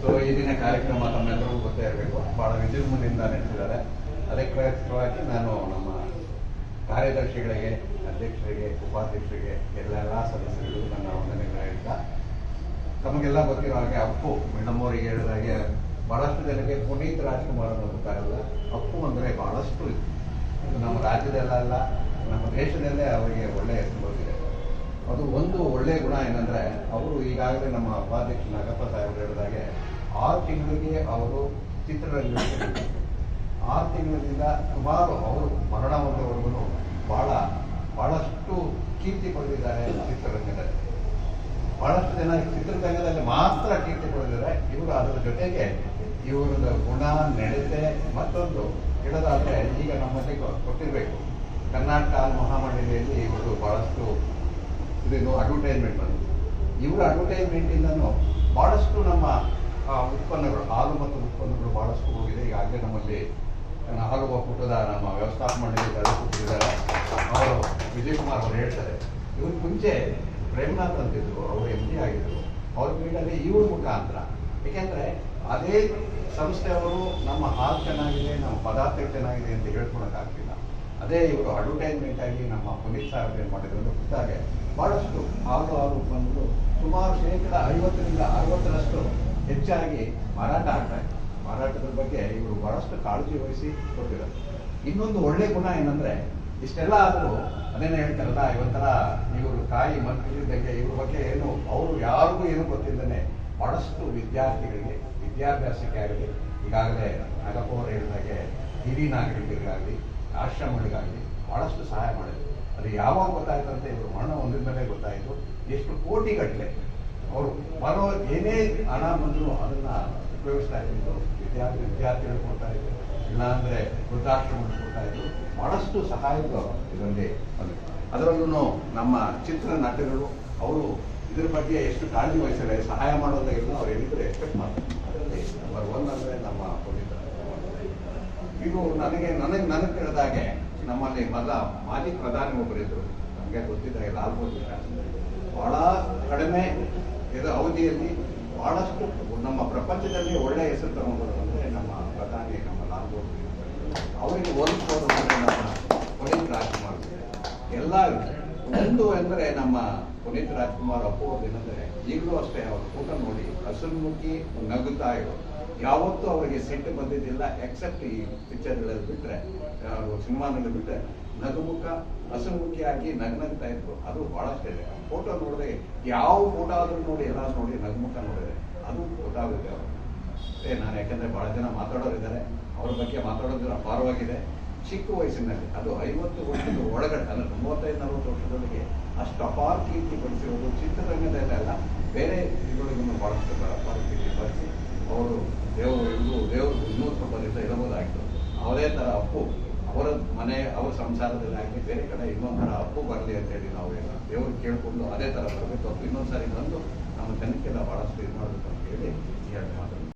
So ಈ ದಿನ ಕಾರ್ಯಕ್ರಮ ತಮ್ಮೆಲ್ಲರಿಗೂ ಗೊತ್ತೇ ಇರಬೇಕು. ಬಹಳ ವಿಜೃಂಭಣೆಯಿಂದ ನಡೆಸಿದ್ದಾರೆ. ಅದಕ್ಕೋಸ್ಕರವಾಗಿ ನಾನು ನಮ್ಮ ಕಾರ್ಯದರ್ಶಿಗಳಿಗೆ, ಅಧ್ಯಕ್ಷರಿಗೆ, ಉಪಾಧ್ಯಕ್ಷರಿಗೆ ಎಲ್ಲೆಲ್ಲ ಸದಸ್ಯರಿಗೂ ನನ್ನ ವಂದನೆಗಳು ಹೇಳ್ತಾ, ತಮಗೆಲ್ಲ ಗೊತ್ತಿರೋ ಹಾಗೆ ಅಪ್ಪು ನಮ್ಮವರಿಗೆ ಹೇಳಿದ ಹಾಗೆ ಬಹಳಷ್ಟು ಜನಕ್ಕೆ ಪುನೀತ್ ರಾಜ್ಕುಮಾರ್ ಅನ್ನೋ ಗೊತ್ತಾಗಲ್ಲ ಅಪ್ಪು ಅಂದರೆ ಬಹಳಷ್ಟು ನಮ್ಮ ರಾಜ್ಯದಲ್ಲ ನಮ್ಮ ದೇಶದಲ್ಲೇ ಅವರಿಗೆ ಒಳ್ಳೆಯ ಹೆಸರು ಬಂದಿದೆ. ಅದು ಒಂದು ಒಳ್ಳೆಯ ಗುಣ ಏನಂದ್ರೆ, ಅವರು ಈಗಾಗಲೇ ನಮ್ಮ ಉಪಾಧ್ಯಕ್ಷ ನಾಗಪ್ಪ ಸಾಹೇಬರು ಹೇಳಿದಾಗೆ ಆರು ತಿಂಗಳಿಗೆ ಅವರು ಬಂದಿದ್ರು. ಆರು ತಿಂಗಳಿಂದ ಸುಮಾರು ಅವರು ಮರಣ ಹೊಂದವರೆಗೂ ಬಹಳ, ಬಹಳಷ್ಟು ಕೀರ್ತಿ ಪಡೆದಿದ್ದಾರೆ ಚಿತ್ರರಂಗದಲ್ಲಿ. ಬಹಳಷ್ಟು ಜನ ಚಿತ್ರರಂಗದಲ್ಲಿ ಮಾತ್ರ ಕೀರ್ತಿ ಪಡೆದಿದ್ದಾರೆ. ಇವರು ಅದರ ಜೊತೆಗೆ ಇವರದ ಗುಣ, ನಡತೆ ಮತ್ತೊಂದು ಹೇಳೋದಾದ್ರೆ ಈಗ ನಮ್ಮಲ್ಲಿ ಕೊಟ್ಟಿರಬೇಕು. ಕರ್ನಾಟಕ ಮಹಾಮಂಡಳಿಯಲ್ಲಿ ಇವರು ಬಹಳಷ್ಟು ಇದೇನು ಅಡ್ವರ್ಟೈಸ್ಮೆಂಟ್ ಬಂದು ಇವರ ಅಡ್ವರ್ಟೈಸ್ಮೆಂಟ್ ಭಾಳಷ್ಟು ನಮ್ಮ ಉತ್ಪನ್ನಗಳು, ಹಾಲು ಮತ್ತು ಉತ್ಪನ್ನಗಳು ಭಾಳಷ್ಟು ಹೋಗಿದೆ. ಈಗಾಗಲೇ ನಮ್ಮಲ್ಲಿ ಹಾಲು ಒಕ್ಕೂಟದ ನಮ್ಮ ವ್ಯವಸ್ಥಾಪ ಮಂಡಳಿ ಕೊಟ್ಟಿದ್ದಾರೆ ಅವರು ವಿಜಯಕುಮಾರ್ ಅವರು ಹೇಳ್ತಾರೆ. ಇವ್ರ ಮುಂಚೆ ಪ್ರೇಮನಾಥ್ ಅಂತಿದ್ರು, ಅವರು ಎಂ ಡಿ ಆಗಿದ್ರು. ಅವ್ರ ಮೀಡಲ್ಲಿ ಇವ್ರ ಮುಖಾಂತರ. ಏಕೆಂದರೆ ಅದೇ ಸಂಸ್ಥೆಯವರು ನಮ್ಮ ಹಾಲು ಚೆನ್ನಾಗಿದೆ, ನಮ್ಮ ಪದಾರ್ಥ ಚೆನ್ನಾಗಿದೆ ಅಂತ ಹೇಳ್ಕೊಳಕ್ಕಾಗ್ತಿಲ್ಲ. ಅದೇ ಇವರು ಅಡ್ವರ್ಟೈಸ್ಮೆಂಟ್ ಆಗಿ ನಮ್ಮ ಪುನೀತ್ ಸಾಹೇಬ್ ಏನು ಮಾಡಿದ್ರು ಅಂತ ಗೊತ್ತಾಗೆ ಬಹಳಷ್ಟು ಹಾಲು ಹಾಲು ಬಂದು ಸುಮಾರು ಶೇಕಡ ಐವತ್ತರಿಂದ ಅರವತ್ತರಷ್ಟು ಹೆಚ್ಚಾಗಿ ಮಾರಾಟ ಆಗ್ತಾ ಇದೆ. ಮಾರಾಟದ ಬಗ್ಗೆ ಇವರು ಬಹಳಷ್ಟು ಕಾಳಜಿ ವಹಿಸಿ ಕೊಟ್ಟಿದ್ದಾರೆ. ಇನ್ನೊಂದು ಒಳ್ಳೆ ಗುಣ ಏನಂದ್ರೆ ಇಷ್ಟೆಲ್ಲ ಆದರೂ ಅದೇನೇ ಹೇಳ್ತಾರಲ್ಲ ಇವತ್ತರ ಇವರು ತಾಯಿ ಮಕ್ಕಳಿದ್ದಕ್ಕೆ ಇವ್ರ ಬಗ್ಗೆ ಏನು, ಅವರು ಯಾರಿಗೂ ಏನು ಗೊತ್ತಿದ್ದಾನೆ ಬಹಳಷ್ಟು ವಿದ್ಯಾರ್ಥಿಗಳಿಗೆ, ವಿದ್ಯಾಭ್ಯಾಸಕ್ಕೆ ಆಗಲಿ, ಈಗಾಗಲೇ ನಾಗಪ್ಪ ಅವರು ಹೇಳಿದಾಗೆ ಹಿರಿಯ ನಾಗರಿಕರಿಗಾಗಲಿ ಆಶ್ರಮಗಳಿಗಾಗಲಿ ಬಹಳಷ್ಟು ಸಹಾಯ ಮಾಡಿದ್ರು. ಅದು ಯಾವಾಗ ಗೊತ್ತಾಯ್ತು ಅಂತ ಇವರು ಮರಣ ಹೊಂದಿದ ಮೇಲೆ ಗೊತ್ತಾಯಿತು. ಎಷ್ಟು ಕೋಟಿ ಗಟ್ಟಲೆ ಅವರು ಬರೋ ಏನೇ ಹಣ ಬಂದರೂ ಅದನ್ನ ಉಪಯೋಗಿಸ್ತಾ ಇದ್ದು ವಿದ್ಯಾರ್ಥಿ ವಿದ್ಯಾರ್ಥಿಗಳು ಕೊಡ್ತಾ ಇದ್ರು. ಇಲ್ಲಾಂದ್ರೆ ವೃದ್ಧಾಶ್ರಮ ಕೊಡ್ತಾ ಇದ್ರು. ಬಹಳಷ್ಟು ಸಹಾಯಗಳು ಇದರಲ್ಲಿ ಅದು ಅದರಲ್ಲೂ ನಮ್ಮ ಚಿತ್ರ ನಟಗಳು ಅವರು ಇದ್ರ ಬಗ್ಗೆ ಎಷ್ಟು ಕಾಳಜಿ ವಹಿಸಿದ್ದಾರೆ, ಸಹಾಯ ಮಾಡೋದಾಗಿಲ್ಲ ಅವ್ರು ಹೇಳಿದ್ರೆ ಎಕ್ಸ್ಪೆಕ್ಟ್ ಮಾಡ್ತಾರೆ. ಅದರಲ್ಲಿ ನಂಬರ್ ಒನ್ ಅಂದ್ರೆ ನಮ್ಮ ಇದು ನನಗೆ ನನಗೆ ನನಗೆ ತಿಳಿದಾಗೆ ನಮ್ಮಲ್ಲಿ ಮೊದಲ ಮಾಜಿ ಪ್ರಧಾನಿ ಒಬ್ಬರಿದ್ರು ನಮಗೆ ಗೊತ್ತಿದ್ದಾಗೆ ಲಾಲ್ ಬಹಳ ಕಡಿಮೆ ಇದು ಅವಧಿಯಲ್ಲಿ ಬಹಳಷ್ಟು ನಮ್ಮ ಪ್ರಪಂಚದಲ್ಲಿ ಒಳ್ಳೆ ಹೆಸರು ತಗೊಂಡ್ರು ಅಂದರೆ ನಮ್ಮ ಪ್ರಧಾನಿ ನಮ್ಮ ಲಾಲ್ ಬಹದ್ದೂರ್ ಅವರಿಗೆ ಹೋಲಿಸೋದು ಅಂದರೆ ನಮ್ಮ ಪುನೀತ್ ರಾಜ್ಕುಮಾರ್. ಎಲ್ಲ ಒಂದು ಎಂದರೆ ನಮ್ಮ ಪುನೀತ್ ರಾಜ್ಕುಮಾರ್ ಅಪ್ಪು ಏನಂದ್ರೆ, ಈಗಲೂ ಅಷ್ಟೇ ಅವ್ರ ಫೋಟೋ ನೋಡಿ ಹಸುಮುಖಿ ನಗುತ್ತಾ ಇರೋದು ಯಾವತ್ತೂ ಅವರಿಗೆ ಸಿಟ್ಟು ಬಂದಿದ್ದಿಲ್ಲ ಎಕ್ಸೆಪ್ಟ್ ಈ ಪಿಕ್ಚರ್ಗಳಲ್ಲಿ ಬಿಟ್ರೆ ಸಿನಿಮಾ ಸಿನಿಮಾದಲ್ಲಿ ಬಿಟ್ರೆ ನಗುಮುಖ ಹಸುಮುಖಿಯಾಗಿ ನಗ್ನಗ್ತಾ ಇದ್ರು. ಅದು ಬಹಳಷ್ಟು. ಇದೆ ಫೋಟೋ ನೋಡಿದ್ರೆ ಯಾವ ಫೋಟೋ ಆದ್ರೂ ನೋಡಿ ಎಲ್ಲ ನೋಡಿ ನಗುಮುಖ ನೋಡಿದ್ರೆ ಅದು ಫೋಟೋ ಆಗುತ್ತೆ ಅವರು ಏ, ನಾನು ಯಾಕಂದ್ರೆ ಬಹಳ ಜನ ಮಾತಾಡೋರಿದ್ದಾರೆ. ಅವ್ರ ಬಗ್ಗೆ ಮಾತಾಡೋದ್ರ ಅಪಾರವಾಗಿದೆ. ಚಿಕ್ಕ ವಯಸ್ಸಿನಲ್ಲಿ, ಅದು ಐವತ್ತು ವರ್ಷದ ಒಳಗಡೆ, ಅಂದರೆ ಮೂವತ್ತೈದು ನಲವತ್ತು ವರ್ಷದೊಳಗೆ ಅಷ್ಟು ಅಪಾರ ಕೀರ್ತಿ ಪಡಿಸಿರೋದು ಚಿತ್ರರಂಗದಲ್ಲೆಲ್ಲ ಬೇರೆ ಇದ್ರೊಳಗೂ ಬಹಳಷ್ಟು ಅಪಾರ ಕೀರ್ತಿ ಪಡಿಸಿ ಅವರು ದೇವರು ಇದು ದೇವರು ಇನ್ನೂ ಸ್ವಲ್ಪ ದಿವಸ ಇರಬಹುದಾಗಿತ್ತು. ಅವರೇ ಥರ ಅಪ್ಪು, ಅವರ ಮನೆ, ಅವರ ಸಂಸಾರದಲ್ಲಿ ಆಗಲಿ, ಬೇರೆ ಕಡೆ ಇನ್ನೊಂದು ಥರ ಅಪ್ಪು ಬರಲಿ ಅಂತ ಹೇಳಿ ನಾವು ಎಲ್ಲ ದೇವರು ಕೇಳಿಕೊಂಡು ಅದೇ ಥರ ಬರಬೇಕು ಅಪ್ಪು ಇನ್ನೊಂದು ಸಾರಿ ಬಂದು ನಮ್ಮ ಜನಕ್ಕೆಲ್ಲ ಭಾಳಷ್ಟು ಇದು ಮಾಡಬೇಕು ಅಂತ ಹೇಳಿ ಎರಡು